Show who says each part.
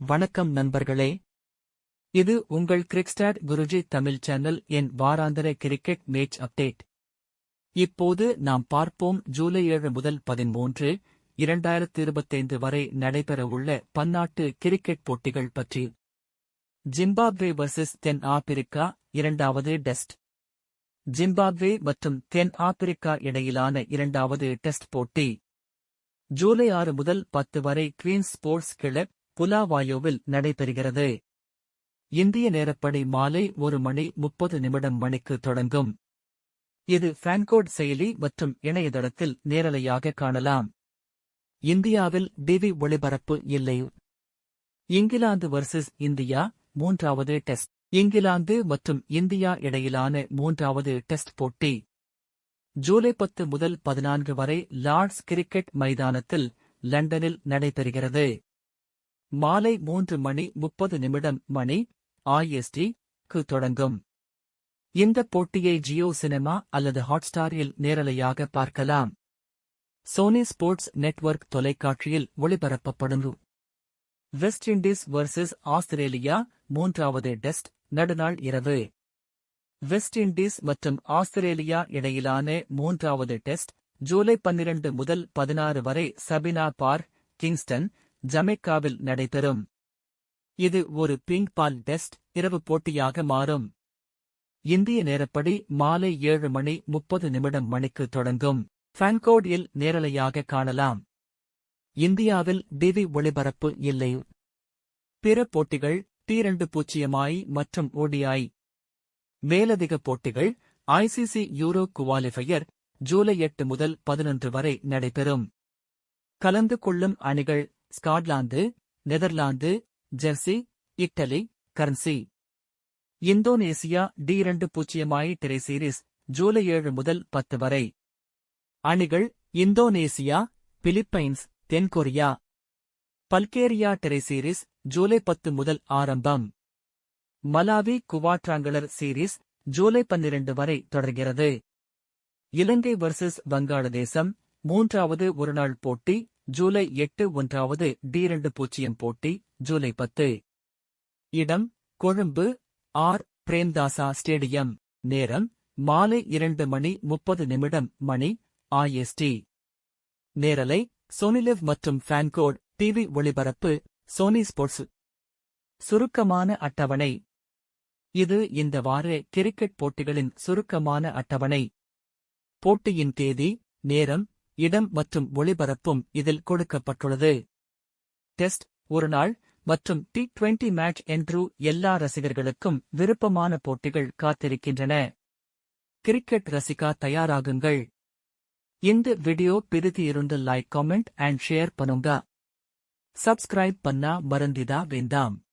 Speaker 1: வணக்கம் நண்பர்களே. இது உங்கள் கிரிக்ஸ்டாட் குருஜி தமிழ் சேனல் என் வாராந்திர கிரிக்கெட் மேட்ச் அப்டேட். இப்போது நாம் பார்ப்போம் ஜூலை ஏழு முதல் பதிமூன்று இரண்டாயிரத்து இருபத்தைந்து வரை நடைபெறவுள்ள பன்னாட்டு கிரிக்கெட் போட்டிகள் பற்றி. ஜிம்பாப்வே வர்சஸ் தென் ஆப்பிரிக்கா இரண்டாவது டெஸ்ட். ஜிம்பாப்வே மற்றும் தென் ஆப்பிரிக்கா இடையிலான இரண்டாவது டெஸ்ட் போட்டி. ஜூலை ஆறு முதல் பத்து வரை குவீன்ஸ் ஸ்போர்ட்ஸ் கிளப் புலாவாயோவில் நடைபெறுகிறது. இந்திய நேரப்படி மாலை ஒரு மணி முப்பது நிமிடம் மணிக்கு தொடங்கும். இது ஃபேன்கோட் செயலி மற்றும் இணையதளத்தில் நேரலையாக காணலாம். இந்தியாவில் டிவி ஒளிபரப்பு இல்லை. இங்கிலாந்து வர்சஸ் இந்தியா மூன்றாவது டெஸ்ட். இங்கிலாந்து மற்றும் இந்தியா இடையிலான மூன்றாவது டெஸ்ட் போட்டி. ஜூலை பத்து முதல் பதினான்கு வரை லார்ட்ஸ் கிரிக்கெட் மைதானத்தில் லண்டனில் நடைபெறுகிறது. மாலை மூன்று மணி முப்பது நிமிடம் மணி ஐஎஸ்டி க்கு தொடங்கும். இந்த போட்டியை ஜியோ சினிமா அல்லது ஹாட்ஸ்டாரில் நேரலையாக பார்க்கலாம். சோனி ஸ்போர்ட்ஸ் நெட்வொர்க் தொலைக்காட்சியில் ஒளிபரப்பப்படும். வெஸ்ட் இண்டீஸ் வர்சஸ் ஆஸ்திரேலியா மூன்றாவது டெஸ்ட் நடுநாள் இரவு. வெஸ்ட் இண்டீஸ் மற்றும் ஆஸ்திரேலியா இடையிலான மூன்றாவது டெஸ்ட் ஜூலை பன்னிரண்டு முதல் பதினாறு வரை சபினா பார் கிங்ஸ்டன் ஜமைக்காவில் நடைபெறும். இது ஒரு பிங்க் பால் டெஸ்ட் இரவு போட்டியாக மாறும். இந்திய நேரப்படி மாலை ஏழு மணி முப்பது நிமிடம் மணிக்கு தொடங்கும். ஃபேன்கோடியில் நேரலையாக காணலாம். இந்தியாவில் டிவி ஒளிபரப்பு இல்லை. பிற போட்டிகள் டீரண்டு பூச்சியமாய் மற்றும் ஓடிஐ மேலதிக போட்டிகள் ஐசிசி யூரோ குவாலிஃபையர் ஜூலை எட்டு முதல் பதினொன்று வரை நடைபெறும். கலந்து கொள்ளும் அணிகள் Scotland Netherlands Jersey Italy Guernsey. Indonesia T இரண்டு பூஜ்ஜியமாய் திரை சீரீஸ் ஜூலை ஏழு முதல் பத்து வரை. அணிகள் இந்தோனேசியா பிலிப்பைன்ஸ் தென்கொரியா. பல்கேரியா டெரை சீரீஸ் ஜூலை பத்து முதல் ஆரம்பம். மலாவி குவாட்ராங்குலர் சீரிஸ் ஜூலை பன்னிரண்டு வரை தொடர்கிறது. இலங்கை வர்சஸ் வங்காளதேசம் மூன்றாவது ஒருநாள் போட்டி ஜூலை எட்டு ஒன்றாவது டி இரண்டு பூஜ்ஜியம் போட்டி ஜூலை பத்து. இடம் கொழும்பு ஆர். பிரேம்தாசா ஸ்டேடியம். நேரம் மாலை இரண்டு மணி முப்பது நிமிடம் மணி ஐஎஸ்டி நேரலை சோனிலிவ் மற்றும் ஃபேன்கோட் டிவி ஒளிபரப்பு சோனி ஸ்போர்ட்ஸ். சுருக்கமான அட்டவணை. இது இந்த வார கிரிக்கெட் போட்டிகளின் சுருக்கமான அட்டவணை. போட்டியின் தேதி நேரம் இடம் மற்றும் ஒளிபரப்பும் இதில் கொடுக்கப்பட்டுள்ளது. டெஸ்ட் ஒருநாள் மற்றும் டி டுவெண்டி மேட்ச் என்று எல்லா ரசிகர்களுக்கும் விருப்பமான போட்டிகள் காத்திருக்கின்றன. கிரிக்கெட் ரசிகா தயாராகுங்கள். இந்த வீடியோ பிரிதி இருந்து லைக் காமெண்ட் அண்ட் ஷேர் பண்ணுங்க. சப்ஸ்கிரைப் பண்ணா மறந்திதா வேண்டாம்.